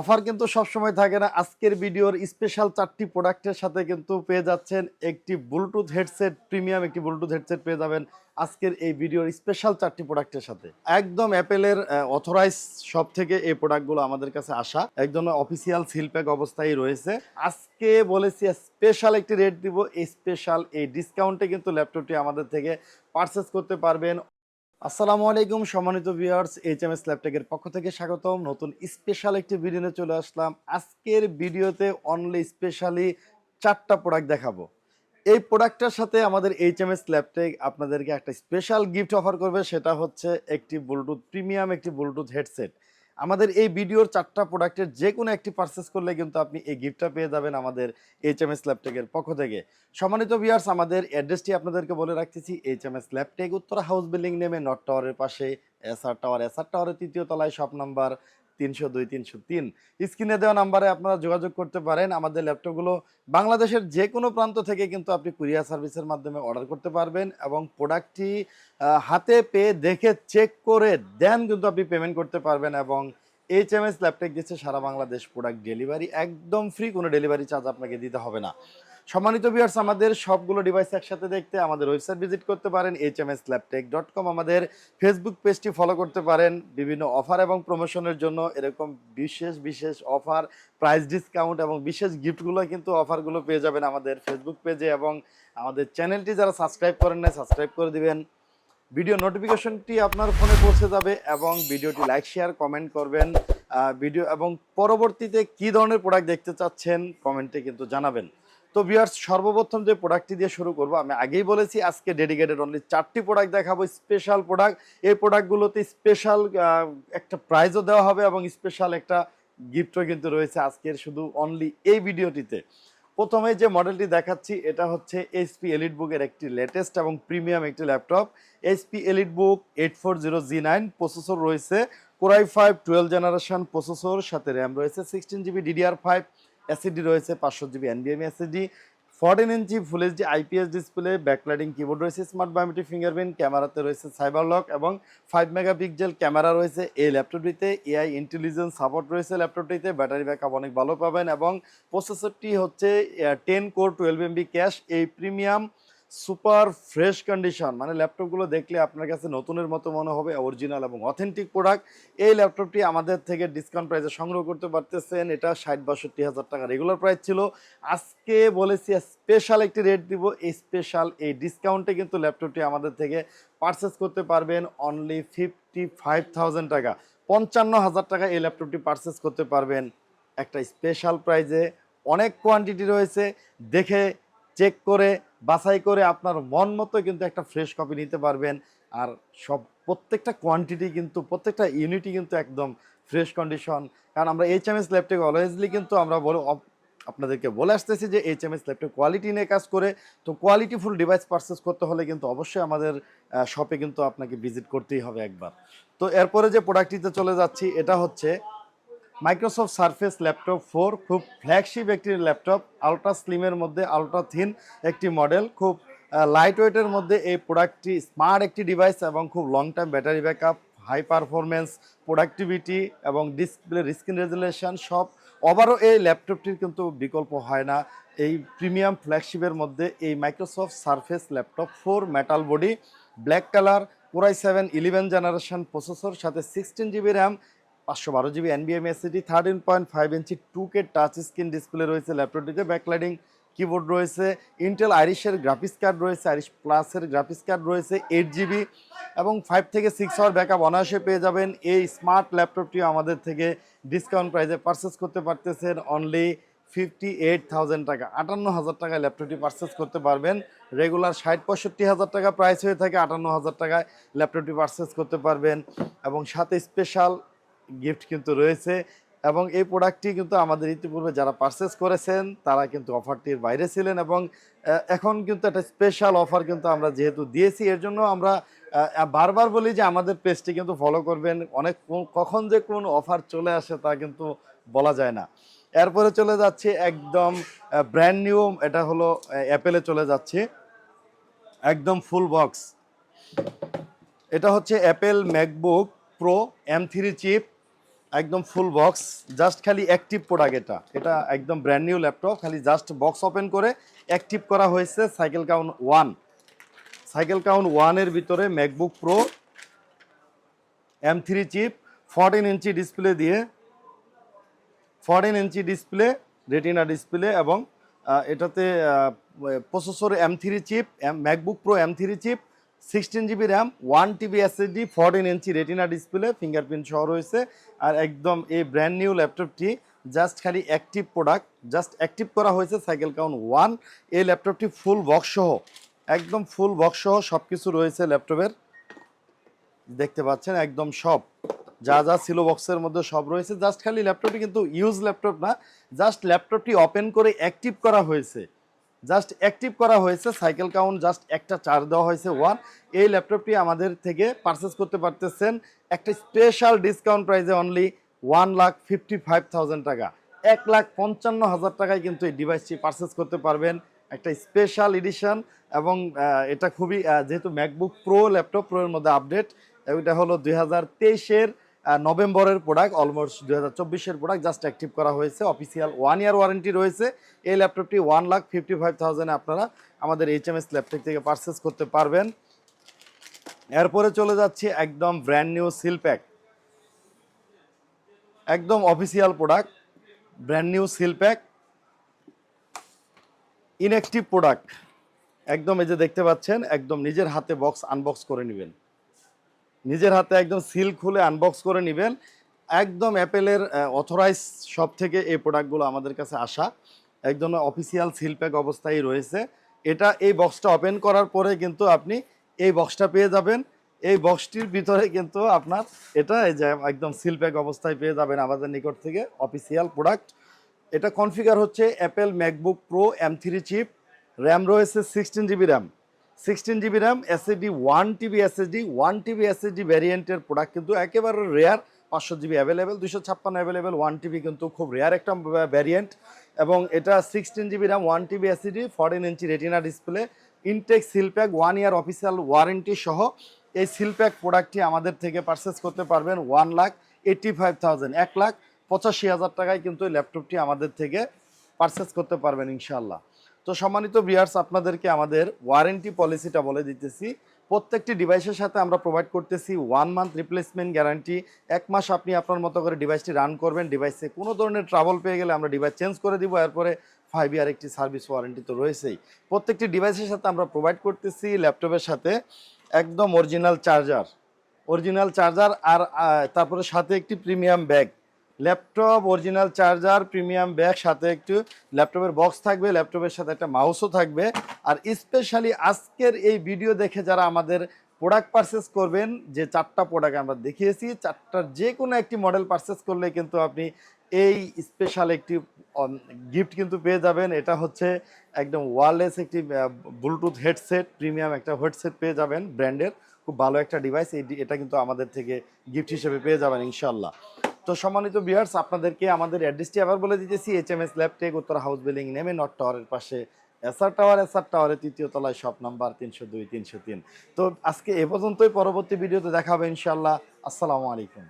Offer কিন্তু সবসময় থাকে না। আজকের ভিডিওর স্পেশাল চারটি প্রোডাক্টের সাথে কিন্তু পেয়ে যাচ্ছেন একটি ব্লুটুথ হেডসেট প্রিমিয়াম একটি ব্লুটুথ হেডসেট পেয়ে যাবেন আজকের এই ভিডিওর স্পেশাল চারটি প্রোডাক্টের সাথে। একদম অ্যাপেলের অথরাইজ সব থেকে এই প্রোডাক্টগুলো আমাদের কাছে আসা। একদম অফিসিয়াল সিলপ্যাক অবস্থায় রয়েছে। আজকে বলেছি স্পেশাল একটি রেট দিব। এই স্পেশাল এই ডিসকাউন্টে কিন্তু ল্যাপটপটি আমাদের থেকে পারচেস করতে পারবেন। আসসালামু আলাইকুম, সম্মানিত ভিউয়ার্স এইচ এম এস ল্যাপটেকের পক্ষ থেকে স্বাগতম। নতুন স্পেশাল একটি ভিডিও চলে আসলাম। আজকের ভিডিওতে অনলি স্পেশালি চারটা প্রোডাক্ট দেখাবো। এই প্রোডাক্টটার সাথে আমাদের এইচ এম এস ল্যাপটেক আপনাদেরকে একটা স্পেশাল গিফট অফার করবে। সেটা হচ্ছে একটি ব্লুটুথ প্রিমিয়াম একটি ব্লুটুথ হেডসেট আমাদের এই ভিডিওর চারটা প্রোডাক্টের যে কোনো একটি পারচেস করলে কিন্তু আপনি এই গিফটটা পেয়ে যাবেন আমাদের এইচ এম এস ল্যাপটেকের পক্ষ থেকে। সম্মানিত ভিয়ার্স আমাদের অ্যাড্রেসটি আপনাদেরকে বলে রাখতেছি H M S Laptech Uttara house building নেমে নর্থ টাওয়ারের পাশে এসআর টাওয়ার এসআর টাওয়ারের তৃতীয় তলায় শপ নাম্বার তিনশো দুই, তিনশো তিন। স্ক্রিনে দেওয়া নাম্বারে আপনারা যোগাযোগ করতে পারেন। আমাদের ল্যাপটপগুলো বাংলাদেশের যে কোনো প্রান্ত থেকে কিন্তু আপনি কুরিয়ার সার্ভিসের মাধ্যমে অর্ডার করতে পারবেন এবং প্রোডাক্টটি হাতে পেয়ে দেখে চেক করে দেন কিন্তু আপনি পেমেন্ট করতে পারবেন এবং এইচ এম এস ল্যাপটপ দিচ্ছে সারা বাংলাদেশ প্রোডাক্ট ডেলিভারি। একদম ফ্রি, কোনো ডেলিভারি চার্জ আপনাকে দিতে হবে না। সম্মানিত ভিউয়ার্স আমাদের সবগুলো ডিভাইস একসাথে দেখতে আমাদের ওয়েবসাইট ভিজিট করতে পারেন H M S dot com আমাদের ফেসবুক পেজটি ফলো করতে পারেন। বিভিন্ন অফার এবং প্রমোশনের জন্য এরকম বিশেষ বিশেষ অফার প্রাইস ডিসকাউন্ট এবং বিশেষ গিফটগুলো কিন্তু অফারগুলো পেয়ে যাবেন আমাদের ফেসবুক পেজে এবং আমাদের চ্যানেলটি যারা সাবস্ক্রাইব করেন না সাবস্ক্রাইব করে দিবেন। ভিডিও নোটিফিকেশনটি আপনার ফোনে পৌঁছে যাবে এবং ভিডিওটি লাইক শেয়ার কমেন্ট করবেন। ভিডিও এবং পরবর্তীতে কি ধরনের প্রোডাক্ট দেখতে চাচ্ছেন কমেন্টে কিন্তু জানাবেন। তো ভিউয়ার্স সর্বপ্রথম যে প্রোডাক্টটি দিয়ে শুরু করব, আমি আগেই বলেছি, আজকে ডেডিকেটেড অনলি চারটি প্রোডাক্ট দেখাবো স্পেশাল প্রোডাক্ট এই প্রোডাক্টগুলোতে স্পেশাল একটা প্রাইজও দেওয়া হবে এবং স্পেশাল একটা গিফটও কিন্তু রয়েছে আজকের শুধু অনলি এই ভিডিওটিতে। প্রথমে যে মডেলটি দেখাচ্ছি, এটা হচ্ছে এইচপি এলিট বুকের একটি লেটেস্ট এবং প্রিমিয়াম একটি laptop HP EliteBook eight four zero G nine processor রয়েছে। Core i five twelve generation processor সাথে র্যাম রয়েছে sixteen GB DDR five SSD রয়েছে, পাঁচশো GB এনবিএম SSD fourteen inch full HD IPS display backlighting keyboard রয়েছে smart biometric fingerprint ক্যামেরাতে রয়েছে cyber lock এবং five megapixel camera রয়েছে এই ল্যাপটপটিতে এআই ইন্টেলিজেন্স সাপোর্ট রয়েছে ল্যাপটপটিতে ব্যাটারি ব্যাকআপ অনেক ভালো পাবেন এবং প্রসেসরটি হচ্ছে ten core twelve MB cache এই প্রিমিয়াম সুপার ফ্রেশ কন্ডিশন মানে ল্যাপটপগুলো দেখলে আপনার কাছে নতুনের মতো মনে হবে অরিজিনাল এবং অথেন্টিক প্রোডাক্ট এই ল্যাপটপটি আমাদের থেকে ডিসকাউন্ট প্রাইসে সংগ্রহ করতে পারতেছেন, এটা ষাট বাষট্টি হাজার টাকা। রেগুলার প্রাইস ছিল। আজকে বলেছি স্পেশাল একটি রেট দিব, এই স্পেশাল এই ডিসকাউন্টে কিন্তু ল্যাপটপটি আমাদের থেকে পারচেস করতে পারবেন অনলি ফিফটি ফাইভ থাউজেন্ড টাকা। পঞ্চান্ন হাজার টাকা এই ল্যাপটপটি পারচেস করতে পারবেন। একটা স্পেশাল প্রাইজে অনেক কোয়ান্টিটি রয়েছে, দেখে চেক করে বাছাই করে আপনার মন মতো কিন্তু একটা ফ্রেশ কপি নিতে পারবেন। আর সব প্রত্যেকটা কোয়ান্টিটি কিন্তু, প্রত্যেকটা ইউনিটই কিন্তু একদম ফ্রেশ কন্ডিশন কারণ আমরা H M S laptop alwaysly কিন্তু আমরা বলে আপনাদেরকে বলে আসতেছি যে H M S laptop quality নিয়ে কাজ করে। তো কোয়ালিটিফুল ডিভাইস পারচেস করতে হলে কিন্তু অবশ্যই আমাদের শপে কিন্তু আপনাকে ভিজিট করতেই হবে একবার। তো এরপরে যে প্রোডাক্টটিতে চলে যাচ্ছি, এটা হচ্ছে মাইক্রোসফট সার্ফেস ল্যাপটপ ফোর খুব ফ্ল্যাগশিপ একটি ল্যাপটপ আলট্রা স্লিমের মধ্যে আলট্রা থিন একটি মডেল খুব লাইট ওয়েটের মধ্যে এই প্রোডাক্টটি স্মার্ট একটি ডিভাইস এবং খুব long time battery backup high performance productivity এবং ডিসপ্লে স্ক্রিন রেজুলেশন সব ওভারও এই ল্যাপটপটির কিন্তু বিকল্প হয় না। এই প্রিমিয়াম ফ্ল্যাগশিপের মধ্যে এই Microsoft Surface laptop four metal body black colour core i seven eleven generation processor সাথে সিক্সটিন জিবি র্যাম পাঁচশো বারো GB এনবিএম SSD thirteen point five inch two K touch screen display রয়েছে ল্যাপটপটিতে ব্যাকলাইডিং কিবোর্ড রয়েছে Intel আইরিশের graphics card রয়েছে Iris প্লাসের graphics card রয়েছে এইট জিবি এবং ফাইভ থেকে সিক্স আওয়ার ব্যাকআপ অনায়াসে পেয়ে যাবেন। এই স্মার্ট ল্যাপটপটিও আমাদের থেকে ডিসকাউন্ট প্রাইসে পারচেস করতে পারতেছেন অনলি ফিফটি এইট থাউজেন্ড টাকা। আটান্ন হাজার টাকায় ল্যাপটপটি পারচেস করতে পারবেন। রেগুলার ষাট পঁয়ষট্টি হাজার টাকা প্রাইস হয়ে থাকে, আটান্ন হাজার টাকায় ল্যাপটপটি পারচেস করতে পারবেন। এবং সাথে স্পেশাল গিফট কিন্তু রয়েছে এবং এই প্রোডাক্টটি কিন্তু আমাদের ইতিপূর্বে যারা পারচেস করেছেন, তারা কিন্তু অফারটির বাইরে ছিলেন এবং এখন কিন্তু একটা স্পেশাল অফার কিন্তু আমরা যেহেতু দিয়েছি, এর জন্য আমরা বারবার বলি যে আমাদের পেজটি কিন্তু ফলো করবেন, অনেক কখন যে কোন অফার চলে আসে তা কিন্তু বলা যায় না। এরপরে চলে যাচ্ছে একদম ব্র্যান্ড নিউ এটা হলো অ্যাপেলে চলে যাচ্ছে। একদম ফুল বক্স এটা হচ্ছে Apple MacBook Pro M three chip একদম ফুল বক্স জাস্ট খালি অ্যাক্টিভ প্রোডাক্ট এটা। এটা একদম ব্র্যান্ড নিউ ল্যাপটপ খালি জাস্ট বক্স ওপেন করে অ্যাক্টিভ করা হয়েছে cycle count one cycle count ওয়ানের ভিতরে MacBook Pro M three chip fourteen inch display দিয়ে fourteen inch display retina display এবং এটাতে processor M three chip MacBook Pro M three chip sixteen GB RAM, one TB SSD fourteen inch retina display fingerprint সহ রয়েছে। আর একদম এই brand new ল্যাপটপটি just খালি অ্যাক্টিভ প্রোডাক্ট জাস্ট অ্যাক্টিভ করা হয়েছে সাইকেল কাউন্ট ওয়ান এই ল্যাপটপটি ফুল বক্স সহ, একদম ফুল বক্স সহ সব কিছু রয়েছে ল্যাপটপের দেখতে পাচ্ছেন, একদম সব। যা যা ছিল বক্সের মধ্যে সব রয়েছে। জাস্ট খালি ল্যাপটপটি কিন্তু ইউজ ল্যাপটপ না জাস্ট ল্যাপটপটি ওপেন করে অ্যাক্টিভ করা হয়েছে। জাস্ট অ্যাক্টিভ করা হয়েছে সাইকেল কাউন্ট জাস্ট একটা চার্জ দেওয়া হয়েছে ওয়ান এই ল্যাপটপটি আমাদের থেকে পারচেস করতে পারতেছেন একটা স্পেশাল ডিসকাউন্ট প্রাইসে only one lakh fifty five thousand টাকা। এক লাখ পঞ্চান্ন হাজার টাকায় কিন্তু এই ডিভাইসটি পারচেস করতে পারবেন। একটা স্পেশাল এডিশন এবং এটা খুবই যেহেতু ম্যাকবুক প্রো ল্যাপটপ প্রো এর মধ্যে আপডেট এটা হলো দুই হাজার তেইশের নভেম্বরের প্রোডাক্ট অলমোস্ট দু হাজার চব্বিশের প্রোডাক্ট জাস্ট অ্যাক্টিভ করা হয়েছে। অফিসিয়াল ওয়ান ইয়ার ওয়ারেন্টি রয়েছে। এই ল্যাপটপটি ওয়ান লাখ ফিফটি ফাইভ থাউজেন্ডে আপনারা আমাদের এইচ এম এস ল্যাপটপ থেকে পারচেস করতে পারবেন। এরপরে চলে যাচ্ছি একদম ব্র্যান্ড নিউ সিল প্যাক একদম official product brand new seal pack inactive product একদম এই যে দেখতে পাচ্ছেন, একদম নিজের হাতে বক্স আনবক্স করে নেবেন। নিজের হাতে একদম সিল খুলে আনবক্স করে নেবেন। একদম অ্যাপেলের অথরাইজ শপ থেকে এই প্রোডাক্টগুলো আমাদের কাছে আসা। একদম অফিসিয়াল সিল প্যাক অবস্থায় রয়েছে। এটা এই বক্সটা ওপেন করার পরে কিন্তু আপনি এই বক্সটা পেয়ে যাবেন। এই বক্সটির ভিতরে কিন্তু আপনার এটা এই যে একদম সিল প্যাক অবস্থায় পেয়ে যাবেন আমাদের নিকট থেকে অফিসিয়াল প্রোডাক্ট এটা কনফিগার হচ্ছে Apple MacBook Pro M three chip RAM রয়েছে sixteen GB RAM sixteen GB RAM SSD one TB SSD one TB SSD ভ্যারিয়েন্টের product কিন্তু একেবারে রেয়ার পাঁচশো জিবি অ্যাভেলেবেল দুশো ছাপ্পান্ন অ্যাভেলেবেল ওয়ান টিবি কিন্তু খুব রেয়ার একটা ভ্যারিয়েন্ট এবং এটা sixteen GB RAM one TB SSD fourteen inch retina display intact seal pack one year official warranty সহ এই সিলপ্যাক প্রোডাক্টটি আমাদের থেকে পারচেস করতে পারবেন one lakh eighty five thousand এক লাখ পঁচাশি হাজার টাকায় কিন্তু এই ল্যাপটপটি আমাদের থেকে পারচেস করতে পারবেন ইনশাল্লাহ তো সম্মানিত বিয়ার্স আপনাদেরকে আমাদের ওয়ারেন্টি পলিসিটা বলে দিতেছি। প্রত্যেকটি ডিভাইসের সাথে আমরা প্রোভাইড করতেছি ওয়ান মান্থ রিপ্লেসমেন্ট গ্যারান্টি এক মাস আপনি আপনার মতো করে ডিভাইসটি রান করবেন। ডিভাইসে কোনো ধরনের ট্রাবল পেয়ে গেলে আমরা ডিভাইস চেঞ্জ করে দিব। এরপরে ফাইভ ইয়ার একটি সার্ভিস ওয়ারেন্টি তো রয়েছেই। প্রত্যেকটি ডিভাইসের সাথে আমরা প্রোভাইড করতেছি ল্যাপটপের সাথে একদম অরিজিনাল চার্জার অরিজিনাল চার্জার আর তারপরে সাথে একটি premium bag laptop original charger premium bag সাথে একটু ল্যাপটপের বক্স থাকবে, ল্যাপটপের সাথে একটা মাউসও থাকবে। আর স্পেশালি আজকের এই ভিডিও দেখে যারা আমাদের প্রোডাক্ট পারচেস করবেন, যে চারটা প্রোডাক্ট আমরা দেখিয়েছি, চারটার যে কোনো একটি মডেল পারচেস করলে কিন্তু আপনি এই স্পেশাল একটি গিফট কিন্তু পেয়ে যাবেন। এটা হচ্ছে একদম ওয়ারলেস একটি ব্লুটুথ হেডসেট প্রিমিয়াম একটা হেডসেট পেয়ে যাবেন ব্র্যান্ডের খুব ভালো একটা ডিভাইস এটা কিন্তু আমাদের থেকে গিফট হিসেবে পেয়ে যাবেন ইনশাল্লাহ তো সম্মানিত বিহার্স আপনাদেরকে আমাদের অ্যাড্রেসটি আবার বলে দিতেছি এইচ এম এস ল্যাবটেক উত্তর হাউস বিল্ডিং নেমে নট টাওয়ারের পাশে এসআর টাওয়ার এসআর টাওয়ারের তৃতীয় তলায় শপ নাম্বার তিনশো দুই, তিনশো তিন। তো আজকে এ পর্যন্তই, পরবর্তী ভিডিওতে দেখা হবে ইনশাল্লাহ আসসালামু আলাইকুম।